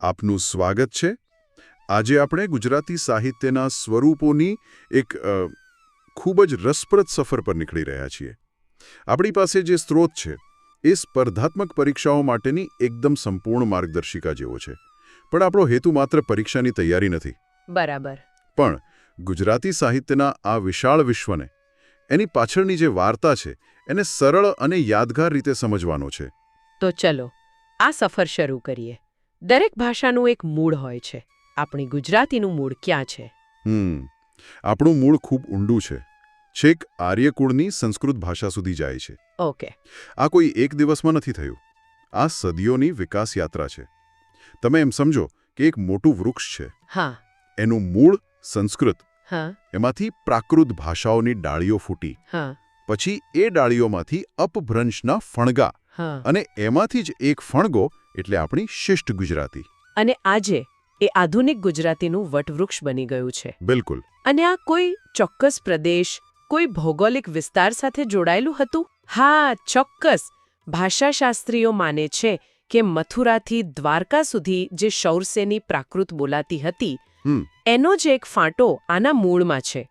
આપનું સ્વાગત છે. આજે આપણે ગુજરાતી સાહિત્યના સ્વરૂપોની એક ખૂબ જ રસપ્રદ સફર પર નીકળી રહ્યા છીએ. આપણી પાસે જે સ્ત્રોત છે એ સ્પર્ધાત્મક પરીક્ષાઓ માટેની એકદમ સંપૂર્ણ માર્ગદર્શિકા જેવો છે. પણ આપણો હેતુ માત્ર પરીક્ષાની તૈયારી નથી. બરાબર. પણ ગુજરાતી સાહિત્યના આ વિશાળ વિશ્વને એની પાછળની જે વાર્તા છે એને સરળ અને યાદગાર રીતે સમજવાનો છે. તો ચલો આ સફર શરૂ કરીએ. દરેક ભાષાનું એક મૂળ હોય છે. આપણી ગુજરાતીનું મૂળ ક્યાં છે? આપણું મૂળ ખૂબ ઊંડું છે. છેક આર્યકુળની સંસ્કૃત ભાષા સુધી જાય છે. ઓકે. આ કોઈ એક દિવસમાં નથી થયું. આ સદીઓની વિકાસ યાત્રા છે. તમે એમ સમજો કે એક મોટું વૃક્ષ છે. હા. એનું મૂળ સંસ્કૃત. હા. એમાંથી પ્રાકૃત ભાષાઓની ડાળીઓ ફૂટી. હા. પછી એ ડાળીઓમાંથી અપભ્રંશના ફણગા અને એમાંથી જ એક ફણગો એટલે આપણી શિષ્ટ ગુજરાતી. અને આજે એ આધુનિક ગુજરાતીનું વટવૃક્ષ બની ગયું છે. બિલકુલ. અને આ કોઈ ચોક્કસ પ્રદેશ કોઈ ભૌગોલિક વિસ્તાર સાથે જોડાયેલું હતું? હા ચોક્કસ. ભાષાશાસ્ત્રીઓ માને છે કે મથુરાથી દ્વારકા સુધી જે શૌરસેની પ્રાકૃત બોલાતી હતી એનો જ એક ફાંટો આના મૂળમાં છે.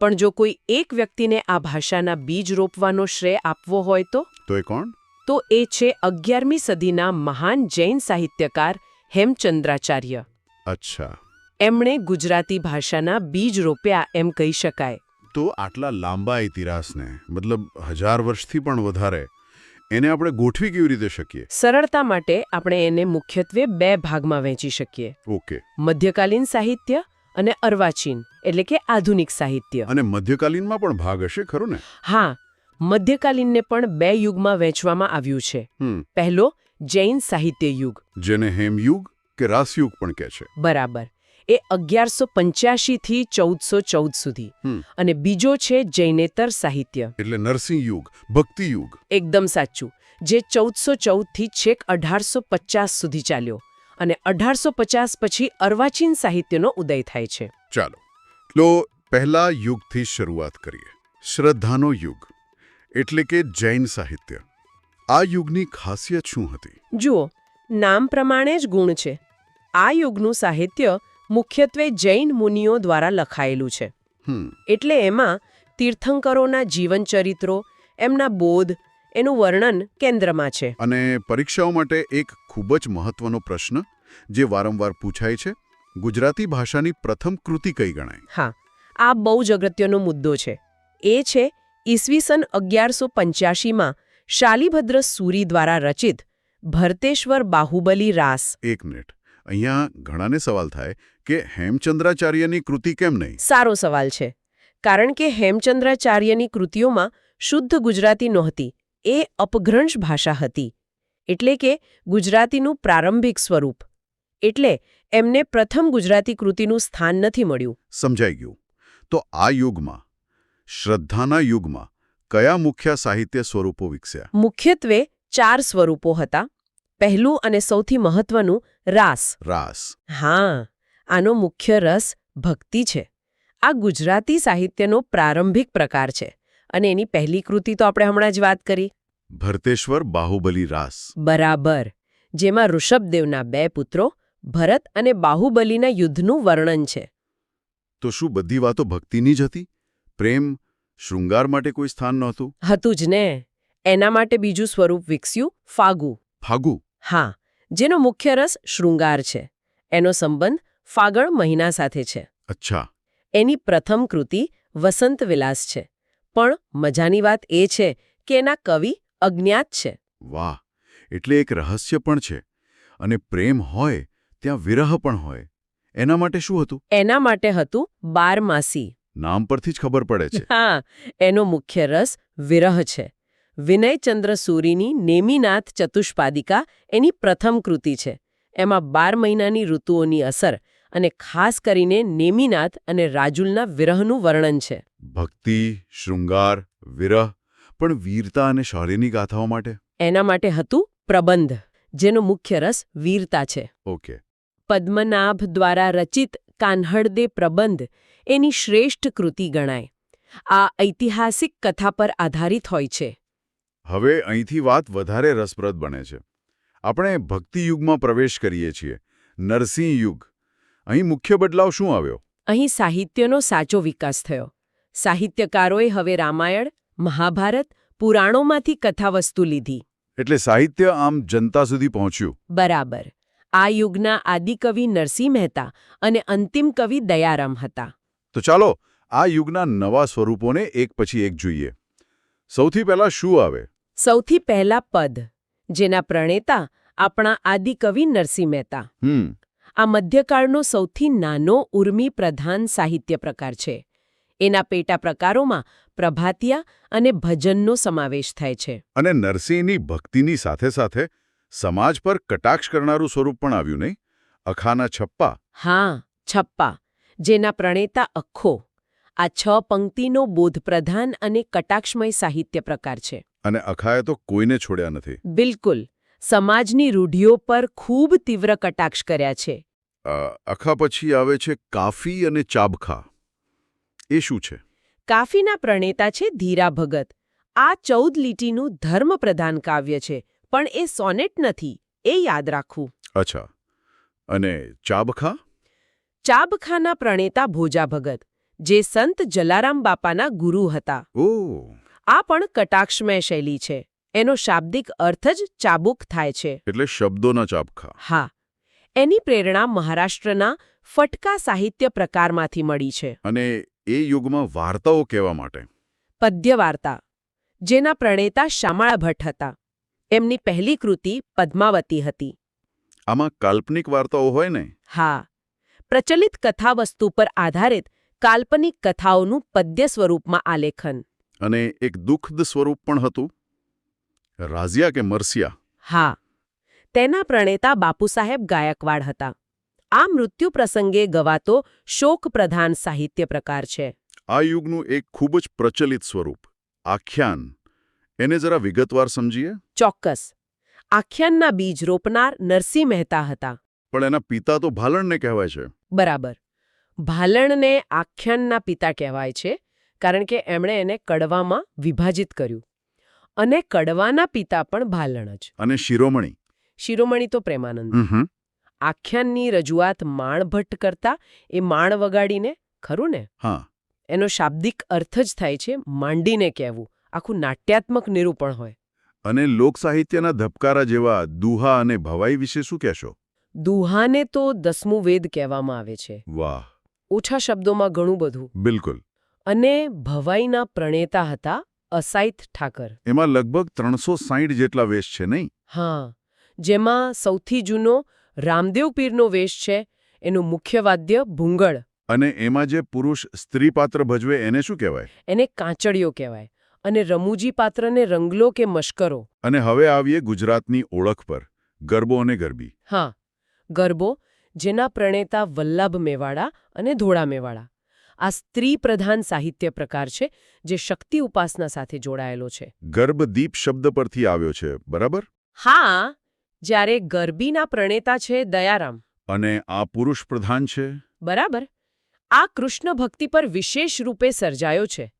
પણ જો કોઈ એક વ્યક્તિને આ ભાષાના બીજ રોપવાનો શ્રેય આપવો હોય તો? તો એ કોણ? તો એ છે અગિયારમી સદીના મહાન જૈન સાહિત્યકાર હેમચંદ્રાચાર્ય. અચ્છા. એમણે ગુજરાતી ભાષાના બીજ રોપ્યા એમ કહી શકાય. તો આટલા લાંબા ઇતિહાસને મતલબ હજાર વર્ષથી પણ વધારે એને આપણે ગોઠવી કેવી રીતે શકીએ? સરળતા માટે આપણે એને મુખ્યત્વે બે ભાગમાં વહેંચી શકીએ. ઓકે. મધ્યકાલીન સાહિત્ય અને અર્વાચીન એટલે કે આધુનિક સાહિત્ય. અને મધ્યકાલીનમાં પણ ભાગ હશે ખરું ને? હા મધ્યકાલીનને પણ બે યુગમાં વહેંચવામાં આવ્યું છે. પહેલો જૈન સાહિત્ય યુગ. જેને હેમયુગ કે રાસયુગ પણ કહે છે. બરાબર. એ અગિયારસો પંચ્યાસીથી ચૌદસો ચૌદ સુધી. અને બીજો છે જૈનેતર સાહિત્ય. એટલે નરસિંહ યુગ ભક્તિ યુગ. એકદમ સાચું. જે ચૌદસો ચૌદથી છેક અઢારસો પચાસ સુધી ચાલ્યો. અને અઢારસો પચાસ પછી અર્વાચીન સાહિત્યનો ઉદય થાય છે. ચાલો. તો પહેલા યુગથી શરૂઆત કરીએ. શ્રદ્ધાનો યુગ. એટલે કે જૈન સાહિત્ય. આ યુગની ખાસિયત શું હતી? જુઓ નામ પ્રમાણે જ ગુણ છે. આ યુગનું સાહિત્ય મુખ્યત્વે જૈન મુનિઓ દ્વારા લખાયેલું છે. એટલે એમાં તીર્થંકરોના જીવનચરિત્રો એમના બોધ એનું વર્ણન કેન્દ્રમાં છે. અને પરીક્ષાઓ માટે એક ખૂબ જ મહત્વનો પ્રશ્ન જે વારંવાર પૂછાય છે ગુજરાતી ભાષાની પ્રથમ કૃતિ કઈ ગણાય? હા આ બહુ જ અગત્યનો મુદ્દો છે. એ છે ઈસવીસન અગિયારસો પંચ્યાસીમાં શાલીભદ્ર સૂરી દ્વારા રચિત ભરતેશ્વર બાહુબલી રાસ. એક મિનિટ. અહીંયા ઘણાને સવાલ થાય કે હેમચંદ્રાચાર્યની કૃતિ કેમ નહીં? સારો સવાલ છે. કારણ કે હેમચંદ્રાચાર્યની કૃતિઓમાં શુદ્ધ ગુજરાતી નહોતી એ અપભ્રંશ ભાષા હતી. એટલે કે ગુજરાતીનું પ્રારંભિક સ્વરૂપ. એટલે એમને પ્રથમ ગુજરાતી કૃતિનું સ્થાન નથી મળ્યું. સમજાઈ ગયું. તો આ યુગમાં શ્રદ્ધાના યુગમાં કયા મુખ્ય સાહિત્ય સ્વરૂપો વિકસ્યા? મુખ્યત્વે ચાર સ્વરૂપો હતા. પહેલું અને સૌથી મહત્વનું રાસ. રાસ. હા આનો મુખ્ય રસ ભક્તિ છે. આ ગુજરાતી સાહિત્યનો પ્રારંભિક પ્રકાર છે. અને એની પહેલી કૃતિ તો આપણે હમણાં જ વાત કરી. ભરતેશ્વર બાહુબલી રાસ. બરાબર. જેમાં ઋષભદેવના બે પુત્રો ભરત અને બાહુબલીના યુદ્ધનું વર્ણન છે. તો શું બધી વાતો ભક્તિની જ હતી? પ્રેમ શૃંગાર માટે કોઈ સ્થાન નહોતું? હતું જ ને. એના માટે બીજું સ્વરૂપ વિકસ્યું ફાગુ. ફાગુ? હા જેનો મુખ્ય રસ શૃંગાર છે. એનો સંબંધ ફાગણ મહિના સાથે છે. અચ્છા. એની પ્રથમ કૃતિ વસંત વિલાસ છે. પણ મજાની વાત એ છે કે એના કવિ અજ્ઞાત છે. વાહ એટલે એક રહસ્ય પણ છે. અને પ્રેમ હોય ત્યાં વિરહ પણ હોય. એના માટે શું હતું? એના માટે હતું બારમાસી. નામ પરથી જ ખબર પડે છે. હા એનો મુખ્ય રસ વિરહ છે. વિનયચંદ્ર સૂરીની નેમિનાથ ચતુષ્પાદિકા એની પ્રથમ કૃતિ છે. એમાં બાર મહિનાની ઋતુઓની અસર અને ખાસ કરીને નેમિનાથ અને રાજુલના વિરહનું વર્ણન છે. ભક્તિ શૃંગાર વિરહ પણ વીરતા અને શૌર્યની ગાથાઓ માટે? એના માટે હતું પ્રબંધ જેનો મુખ્ય રસ વીરતા છે. ઓકે. પદ્મનાભ દ્વારા રચિત કાન્હડદે પ્રબંધ એની શ્રેષ્ઠ કૃતિ ગણાય. આ ઐતિહાસિક કથા પર આધારિત હોય છે. હવે અહીંથી વાત વધારે રસપ્રદ બને છે. આપણે ભક્તિયુગમાં પ્રવેશ કરીએ છીએ. નરસિંહ યુગ. અહીં મુખ્ય બદલાવ શું આવ્યો? અહીં સાહિત્યનો સાચો વિકાસ થયો. સાહિત્યકારોએ હવે રામાયણ મહાભારત પુરાણોમાંથી કથાવસ્તુ લીધી. એટલે સાહિત્ય આમ જનતા સુધી પહોંચ્યું? બરાબર. આ યુગના આદિકવિ નરસિંહ મહેતા અને અંતિમ કવિ દયારામ હતા. તો ચાલો આ યુગના નવા સ્વરૂપોને એક પછી એક જોઈએ. સૌથી પહેલા શું આવે? સૌથી પહેલા પદ જેના પ્રણેતા આપણા આદિકવિ નરસિંહ મહેતા. આ મધ્યકાળનો સૌથી નાનો ઉર્મી પ્રધાન સાહિત્ય પ્રકાર છે. એના પેટા પ્રકારોમાં પ્રભાતિયા અને ભજનનો સમાવેશ થાય છે. અને નરસિંહની ભક્તિની સાથે સાથે સમાજ પર કટાક્ષ કરનારું સ્વરૂપ પણ આવ્યું નહીં? અખાના છપ્પા. હા છપ્પા. જેના પ્રણેતા અખો. આ છ પંક્તિનો બોધપ્રધાન અને કટાક્ષમય સાહિત્ય પ્રકાર છે. અને અખાએ તો કોઈને છોડ્યા નથી. બિલકુલ. સમાજની રૂઢિઓ પર ખૂબ તીવ્ર કટાક્ષ કર્યા છે. અખા પછી આવે છે કાફી અને ચાબખા. એ શું છે? કાફીના પ્રણેતા છે ધીરા ભગત. આ ચૌદ લીટીનું ધર્મપ્રધાન કાવ્ય છે પણ એ સોનેટ નથી. એ યાદ રાખવું. અચ્છા. અને ચાબખા? ચાબખાના પ્રણેતા ભોજા ભગત જે સંત જલારામ બાપાના ગુરુ હતા. ઓ. આ પણ કટાક્ષમય શૈલી છે. એનો શાબ્દિક અર્થ જ ચાબુક થાય છે. એટલે શબ્દોના ચાબખા. હા. એની પ્રેરણા મહારાષ્ટ્રના ફટકા સાહિત્ય પ્રકારમાંથી મળી છે. અને એ યુગમાં વાર્તાઓ કહેવા માટે. પદ્ય વાર્તા જેના પ્રણેતા શામાળા ભટ્ટ હતા. એમની પહેલી કૃતિ પદ્માવતી હતી. આમાં કાલ્પનિક વાર્તાઓ હોય ને? હા. પ્રચલિત કથાવસ્તુ પર આધારિત કાલ્પનિક કથાઓનું પદ્ય સ્વરૂપમાં આલેખન. અને એક દુઃખદ સ્વરૂપ પણ હતું? રાઝિયા કે મરસિયા? હા. તેના પ્રણેતા બાપુ સાહેબ ગાયકવાડ હતા. આ મૃત્યુ પ્રસંગે ગવાતો શોકપ્રધાન સાહિત્ય પ્રકાર છે. આ યુગનું એક ખૂબ જ પ્રચલિત સ્વરૂપ આખ્યાન. એને જરા વિગતવાર સમજીએ? ચોક્કસ. આખ્યાનના બીજ રોપનાર નરસિંહ મહેતા હતા. પણ એના પિતા તો ભાલણને કહેવાય છે. બરાબર. ભાલણને આખ્યાનના પિતા કહેવાય છે કારણ કે એમણે એને કડવામાં વિભાજિત કર્યું. અને કડવાના પિતા પણ ભાલણ જ. અને શિરોમણી. શિરોમણી તો પ્રેમાનંદ. આખ્યાનની રજૂઆત માણભટ્ટ કરતા એ માણ વગાડીને ખરું ને? હા. એનો શાબ્દિક અર્થ જ થાય છે માંડીને કહેવું. આખું નાટ્યાત્મક નિરૂપણ હોય. અને લોકસાહિત્યના ધબકારા જેવા દુહા અને ભવાઈ વિશે શું કહેશો? દુહાને તો દસમું વેદ કહેવામાં આવે છે. વાહ. ઓછા શબ્દોમાં ઘણું બધું. બિલકુલ. અને ભવાઈના પ્રણેતા હતા અસાઈત ઠાકર. એમાં લગભગ ત્રણસો જેટલા વેશ છે નહીં? હા. જેમાં સૌથી જૂનો રામદેવ પીરનો વેશ છે એનું મુખ્ય વાદ્ય ભૂંગળ. અને એમાં જે પુરુષ સ્ત્રી પાત્ર ભજવે એને શું કહેવાય? એને કાંચળીઓ કહેવાય અને રમૂજી પાત્રને રંગલો કે મશ્કરો. અને હવે આવીએ ગુજરાતની ઓળખ પર ગરબો અને ગરબી. હા. ગરબો જેના પ્રણેતા વલ્લભ મેવાડા અને ધોળા મેવાડા. આ સ્ત્રી પ્રધાન સાહિત્ય પ્રકાર છે જે શક્તિ ઉપાસના સાથે જોડાયેલો છે. ગર્ભદીપ શબ્દ પરથી આવ્યો છે બરાબર? હા જ્યારે ગરબીના પ્રણેતા છે દયારામ. અને આ પુરુષ પ્રધાન છે? બરાબર. આ કૃષ્ણ ભક્તિ પર વિશેષ રૂપે સર્જાયો છે.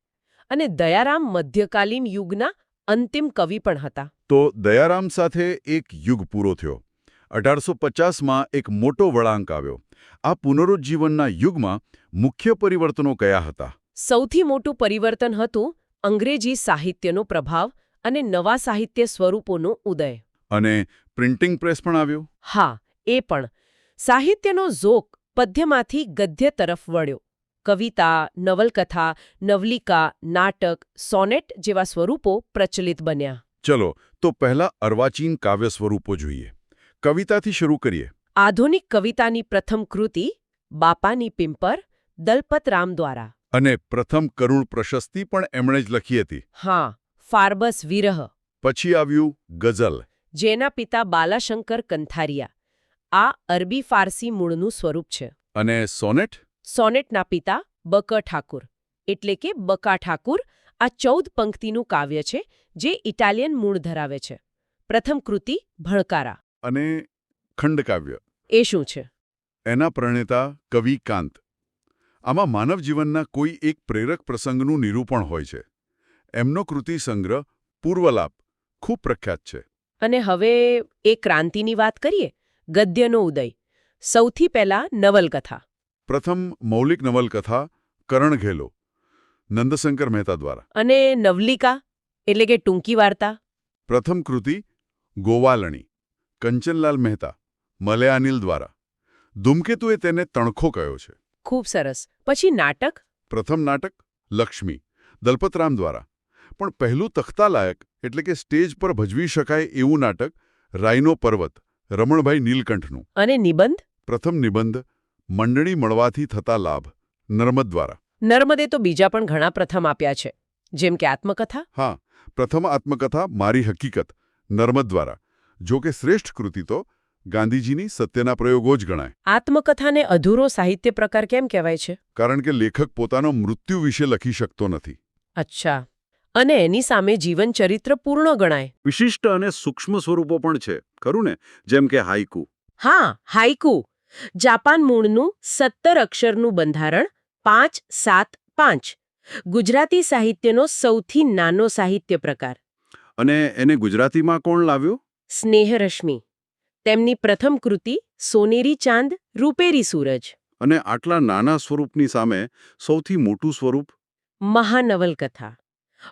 અને દયારામ મધ્યકાલીન યુગના અંતિમ કવિ પણ હતા. તો દયારામ સાથે એક યુગ પૂરો થયો. અઢારસો પચાસમાં એક મોટો વળાંક આવ્યો. આ પુનરુજ્જીવનના યુગમાં મુખ્ય પરિવર્તનો કયા હતા? સૌથી મોટું પરિવર્તન હતું અંગ્રેજી સાહિત્યનો પ્રભાવ અને નવા સાહિત્ય સ્વરૂપોનો ઉદય. અને પ્રિન્ટિંગ પ્રેસ પણ આવ્યો? હા એ પણ. સાહિત્યનો ઝોક પદ્યમાંથી ગદ્ય તરફ વળ્યો. કવિતા નવલકથા નવલિકા નાટક સોનેટ જેવા સ્વરૂપો પ્રચલિત બન્યા. ચલો તો પહેલા અર્વાચીન કાવ્ય સ્વરૂપો જોઈએ. કવિતાથી શરૂ કરીએ. આધુનિક કવિતાની પ્રથમ કૃતિ બાપાની પિંપર દલપતરામ દ્વારા. અને પ્રથમ કરુણ પ્રશસ્તિ પણ એમણે જ લખી હતી. હા ફાર્બસ વિરહ. પછી આવ્યું ગઝલ. જેના પિતા બાલાશંકર કંથારિયા. આ અરબી ફારસી મૂળનું સ્વરૂપ છે. અને સોનેટ? સોનેટના પિતા બક ઠાકુર. એટલે કે બકા ઠાકુર આ ચૌદ પંક્તિનું કાવ્ય છે જે ઇટાલિયન મૂળ ધરાવે છે. પ્રથમ કૃતિ ભણકારા. અને ખંડકાવ્ય. એ શું છે? એના પ્રણેતા કવિ કાંત. આમાં માનવ જીવનના કોઈ એક પ્રેરક પ્રસંગનું નિરૂપણ હોય છે. એમનો કૃતિ સંગ્રહ પૂર્વલાપ ખૂબ પ્રખ્યાત છે. અને હવે એ ક્રાંતિની વાત કરીએ? ગદ્યનો ઉદય. સૌથી પહેલા નવલકથા. પ્રથમ મૌલિક નવલકથા કરણ ઘેલો નંદશંકર મહેતા દ્વારા. અને નવલિકા એટલે કે ટૂંકી વાર્તા. પ્રથમ કૃતિ ગોવાલણી. કંચનલાલ મહેતા મલયાનિલ દ્વારા. ધૂમકેતુએ તેને તણખો કહ્યો છે? ખૂબ સરસ. પછી નાટક? પ્રથમ નાટક લક્ષ્મી દલપતરામ દ્વારા. પણ પહેલું તખ્તાલાયક એટલે કે સ્ટેજ પર ભજવી શકાય એવું નાટક રાઈનો પર્વત રમણભાઈ નીલકંઠનું. અને નિબંધ? પ્રથમ નિબંધ મંડળી મળવાથી થતા લાભ નર્મદ દ્વારા. નર્મદે તો બીજા પણ ઘણા પ્રથમ આપ્યા છે. જેમ કે આત્મકથા? હા પ્રથમ આત્મકથા મારી હકીકત નર્મદ દ્વારા. જો કે શ્રેષ્ઠ કૃતિ તો ગાંધીજીની સત્યના પ્રયોગો જ ગણાય. આત્મકથાને અધૂરો સાહિત્ય પ્રકાર કેમ કહેવાય છે? કારણ કે લેખક પોતાનો મૃત્યુ વિશે લખી શકતો નથી. અચ્છા. અને એની સામે જીવન ચરિત્ર પૂર્ણ ગણાય. વિશિષ્ટ અને સૂક્ષ્મ સ્વરૂપો પણ છે ખરું ને? જેમ કે હાઈકુ હા હાઇકુ. જાપાન મૂળનું સત્તર અક્ષરનું બંધારણ પાંચ સાત પાંચ. ગુજરાતી સાહિત્યનો સૌથી નાનો સાહિત્ય પ્રકાર. અને એને ગુજરાતીમાં કોણ લાવ્યો? સ્નેહરશ્મિ. તેમની પ્રથમ કૃતિ સોનેરી ચાંદ રૂપેરી સૂરજ. અને આટલા નાના સ્વરૂપની સામે સૌથી મોટું સ્વરૂપ? મહાનવલકથા.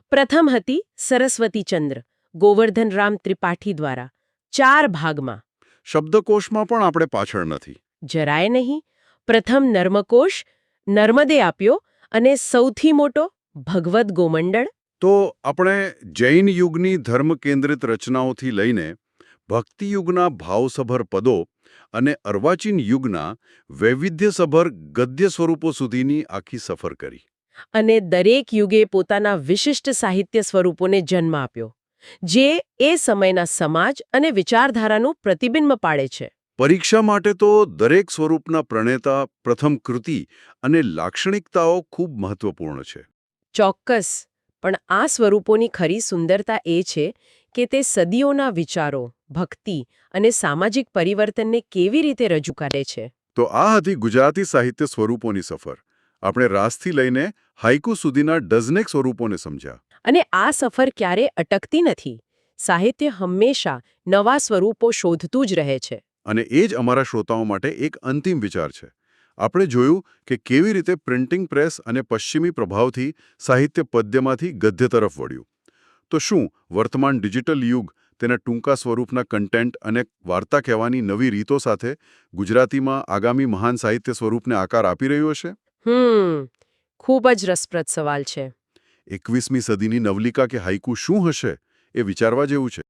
પ્રથમ હતી સરસ્વતીચંદ્ર ગોવર્ધનરામ ત્રિપાઠી દ્વારા ચાર ભાગમાં. શબ્દકોશમાં પણ આપણે પાછળ નથી. જરાય નહીં. પ્રથમ નર્મકોશ નર્મદે આપ્યો અને સૌથી મોટો ભગવદ્ ગોમંડળ. તો આપણે જૈન યુગની ધર્મ કેન્દ્રિત રચનાઓથી લઈને ભક્તિયુગના ભાવસભર પદો અને અર્વાચીન યુગના વૈવિધ્યસભર ગદ્ય સ્વરૂપો સુધીની આખી સફર કરી. અને દરેક યુગે પોતાના વિશિષ્ટ સાહિત્ય સ્વરૂપોને જન્મ આપ્યો જે એ સમયના સમાજ અને વિચારધારાનું પ્રતિબિંબ પાડે છે. પરીક્ષા માટે તો દરેક સ્વરૂપના પ્રણેતા પ્રથમ કૃતિ અને લાક્ષણિકતાઓ ખૂબ મહત્વપૂર્ણ છે. ચોક્કસ પણ આ સ્વરૂપોની ખરી સુંદરતા એ છે કે તે સદીઓના વિચારો ભક્તિ અને સામાજિક પરિવર્તનને કેવી રીતે રજૂ કરે છે? તો આ હતી ગુજરાતી સાહિત્ય સ્વરૂપોની સફર. આપણે રાસથી લઈને હાઇકુ સુધીના ડઝનેક સ્વરૂપોને સમજ્યા. અને આ સફર ક્યારે અટકતી નથી? સાહિત્ય હંમેશા નવા સ્વરૂપો શોધતું જ રહે છે. અને એ જ અમારા શ્રોતાઓ માટે એક અંતિમ વિચાર છે. આપણે જોયું કે કેવી રીતે પ્રિન્ટિંગ પ્રેસ અને પશ્ચિમી પ્રભાવથી સાહિત્ય પદ્યમાંથી ગદ્ય તરફ વળ્યું. તો શું વર્તમાન ડિજિટલ યુગ તેના ટૂંકા સ્વરૂપના કન્ટેન્ટ અને વાર્તા કહેવાની નવી રીતો સાથે ગુજરાતીમાં આગામી મહાન સાહિત્ય સ્વરૂપને આકાર આપી રહ્યો હશે હમ ખૂબ જ રસપ્રદ સવાલ છે. એકવીસમી સદીની નવલિકા કે હાઇકુ શું હશે એ વિચારવા જેવું છે.